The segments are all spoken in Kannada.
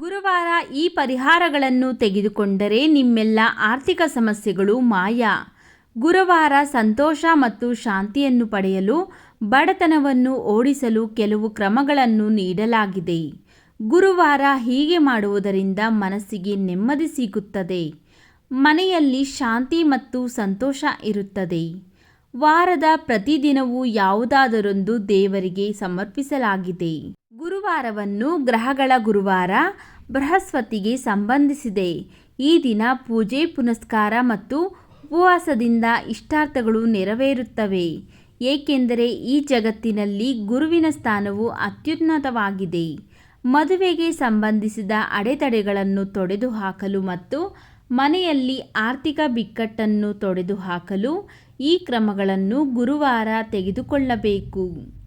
ಗುರುವಾರ ಈ ಪರಿಹಾರಗಳನ್ನು ತೆಗೆದುಕೊಂಡರೆ ನಿಮ್ಮೆಲ್ಲ ಆರ್ಥಿಕ ಸಮಸ್ಯೆಗಳು ಮಾಯ. ಗುರುವಾರ ಸಂತೋಷ ಮತ್ತು ಶಾಂತಿಯನ್ನು ಪಡೆಯಲು, ಬಡತನವನ್ನು ಓಡಿಸಲು ಕೆಲವು ಕ್ರಮಗಳನ್ನು ನೀಡಲಾಗಿದೆ. ಗುರುವಾರ ಹೀಗೆ ಮಾಡುವುದರಿಂದ ಮನಸ್ಸಿಗೆ ನೆಮ್ಮದಿ ಸಿಗುತ್ತದೆ. ಮನೆಯಲ್ಲಿ ಶಾಂತಿ ಮತ್ತು ಸಂತೋಷ ಇರುತ್ತದೆ. ವಾರದ ಪ್ರತಿದಿನವೂ ಯಾವುದಾದರೊಂದು ದೇವರಿಗೆ ಸಮರ್ಪಿಸಲಾಗಿದೆ. ಗುರುವಾರವನ್ನು ಗ್ರಹಗಳ ಗುರುವಾರ ಬೃಹಸ್ಪತಿಗೆ ಸಂಬಂಧಿಸಿದೆ. ಈ ದಿನ ಪೂಜೆ, ಪುನಸ್ಕಾರ ಮತ್ತು ಉಪವಾಸದಿಂದ ಇಷ್ಟಾರ್ಥಗಳು ನೆರವೇರುತ್ತವೆ. ಏಕೆಂದರೆ ಈ ಜಗತ್ತಿನಲ್ಲಿ ಗುರುವಿನ ಸ್ಥಾನವು ಅತ್ಯುನ್ನತವಾಗಿದೆ. ಮದುವೆಗೆ ಸಂಬಂಧಿಸಿದ ಅಡೆತಡೆಗಳನ್ನು ತೊಡೆದುಹಾಕಲು ಮತ್ತು ಮನೆಯಲ್ಲಿ ಆರ್ಥಿಕ ಬಿಕ್ಕಟ್ಟನ್ನು ತೊಡೆದುಹಾಕಲು ಈ ಕ್ರಮಗಳನ್ನು ಗುರುವಾರ ತೆಗೆದುಕೊಳ್ಳಬೇಕು.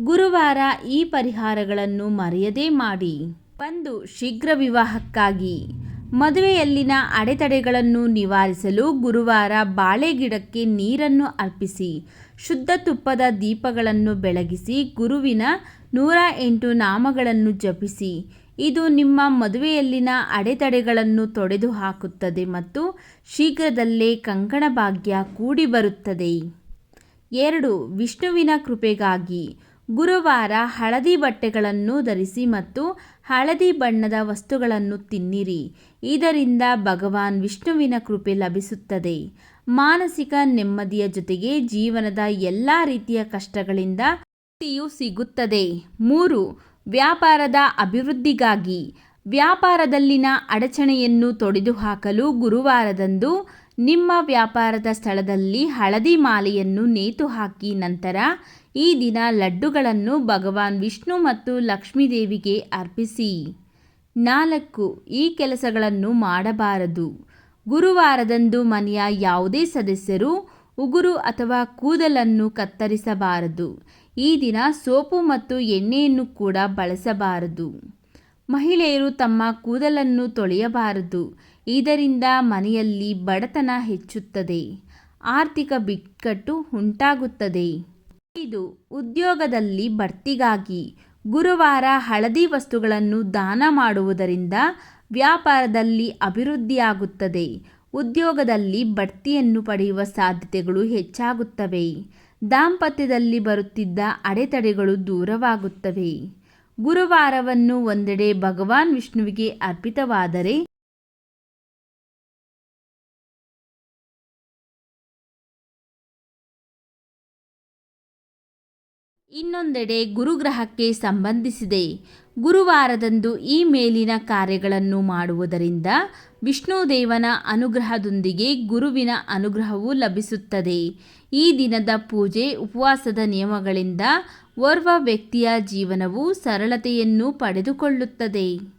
ಗುರುವಾರ ಈ ಪರಿಹಾರಗಳನ್ನು ಮರೆಯದೇ ಮಾಡಿ. ಒಂದು ಶೀಘ್ರ ವಿವಾಹಕ್ಕಾಗಿ. ಮದುವೆಯಲ್ಲಿನ ಅಡೆತಡೆಗಳನ್ನು ನಿವಾರಿಸಲು ಗುರುವಾರ ಬಾಳೆ ಗಿಡಕ್ಕೆ ನೀರನ್ನು ಅರ್ಪಿಸಿ, ಶುದ್ಧ ತುಪ್ಪದ ದೀಪಗಳನ್ನು ಬೆಳಗಿಸಿ, ಗುರುವಿನ ನೂರ ಎಂಟು ನಾಮಗಳನ್ನು ಜಪಿಸಿ. ಇದು ನಿಮ್ಮ ಮದುವೆಯಲ್ಲಿನ ಅಡೆತಡೆಗಳನ್ನು ತೊಡೆದು ಹಾಕುತ್ತದೆ ಮತ್ತು ಶೀಘ್ರದಲ್ಲೇ ಕಂಕಣ ಭಾಗ್ಯ ಕೂಡಿ ಬರುತ್ತದೆ ಎರಡು, ವಿಷ್ಣುವಿನ ಕೃಪೆಗಾಗಿ. ಗುರುವಾರ ಹಳದಿ ಬಟ್ಟೆಗಳನ್ನು ಧರಿಸಿ ಮತ್ತು ಹಳದಿ ಬಣ್ಣದ ವಸ್ತುಗಳನ್ನು ತಿನ್ನಿರಿ. ಇದರಿಂದ ಭಗವಾನ್ ವಿಷ್ಣುವಿನ ಕೃಪೆ ಲಭಿಸುತ್ತದೆ. ಮಾನಸಿಕ ನೆಮ್ಮದಿಯ ಜೊತೆಗೆ ಜೀವನದ ಎಲ್ಲ ರೀತಿಯ ಕಷ್ಟಗಳಿಂದ ಮುಕ್ತಿಯು ಸಿಗುತ್ತದೆ. ಮೂರು, ವ್ಯಾಪಾರದ ಅಭಿವೃದ್ಧಿಗಾಗಿ ವ್ಯಾಪಾರದಲ್ಲಿನ ಅಡಚಣೆಯನ್ನು ತೊಡೆದುಹಾಕಲು ಗುರುವಾರದಂದು ನಿಮ್ಮ ವ್ಯಾಪಾರದ ಸ್ಥಳದಲ್ಲಿ ಹಳದಿ ಮಾಲೆಯನ್ನು ನೇತು ಹಾಕಿ ನಂತರ ಈ ದಿನ ಲಡ್ಡುಗಳನ್ನು ಭಗವಾನ್ ವಿಷ್ಣು ಮತ್ತು ಲಕ್ಷ್ಮೀದೇವಿಗೆ ಅರ್ಪಿಸಿ. ನಾಲ್ಕು, ಈ ಕೆಲಸಗಳನ್ನು ಮಾಡಬಾರದು. ಗುರುವಾರದಂದು ಮನೆಯ ಯಾವುದೇ ಸದಸ್ಯರು ಉಗುರು ಅಥವಾ ಕೂದಲನ್ನು ಕತ್ತರಿಸಬಾರದು. ಈ ದಿನ ಸೋಪು ಮತ್ತು ಎಣ್ಣೆಯನ್ನು ಕೂಡ ಬಳಸಬಾರದು. ಮಹಿಳೆಯರು ತಮ್ಮ ಕೂದಲನ್ನು ತೊಳೆಯಬಾರದು. ಇದರಿಂದ ಮನೆಯಲ್ಲಿ ಬಡತನ ಹೆಚ್ಚುತ್ತದೆ. ಆರ್ಥಿಕ ಬಿಕ್ಕಟ್ಟು ಉಂಟಾಗುತ್ತದೆ. ಇದು ಉದ್ಯೋಗದಲ್ಲಿ ಬಡ್ತಿಗಾಗಿ ಗುರುವಾರ ಹಳದಿ ವಸ್ತುಗಳನ್ನು ದಾನ ಮಾಡುವುದರಿಂದ ವ್ಯಾಪಾರದಲ್ಲಿ ಅಭಿವೃದ್ಧಿಯಾಗುತ್ತದೆ. ಉದ್ಯೋಗದಲ್ಲಿ ಬಡ್ತಿಯನ್ನು ಪಡೆಯುವ ಸಾಧ್ಯತೆಗಳು ಹೆಚ್ಚಾಗುತ್ತವೆ. ದಾಂಪತ್ಯದಲ್ಲಿ ಬರುತ್ತಿದ್ದ ಅಡೆತಡೆಗಳು ದೂರವಾಗುತ್ತವೆ. ಗುರುವಾರವನ್ನು ಒಂದೆಡೆ ಭಗವಾನ್ ವಿಷ್ಣುವಿಗೆ ಅರ್ಪಿತವಾದರೆ ಇನ್ನೊಂದೆಡೆ ಗುರುಗ್ರಹಕ್ಕೆ ಸಂಬಂಧಿಸಿದೆ. ಗುರುವಾರದಂದು ಈ ಮೇಲಿನ ಕಾರ್ಯಗಳನ್ನು ಮಾಡುವುದರಿಂದ ವಿಷ್ಣುದೇವನ ಅನುಗ್ರಹದೊಂದಿಗೆ ಗುರುವಿನ ಅನುಗ್ರಹವು ಲಭಿಸುತ್ತದೆ. ಈ ದಿನದ ಪೂಜೆ, ಉಪವಾಸದ ನಿಯಮಗಳಿಂದ ಓರ್ವ ವ್ಯಕ್ತಿಯ ಜೀವನವು ಸರಳತೆಯನ್ನು ಪಡೆದುಕೊಳ್ಳುತ್ತದೆ.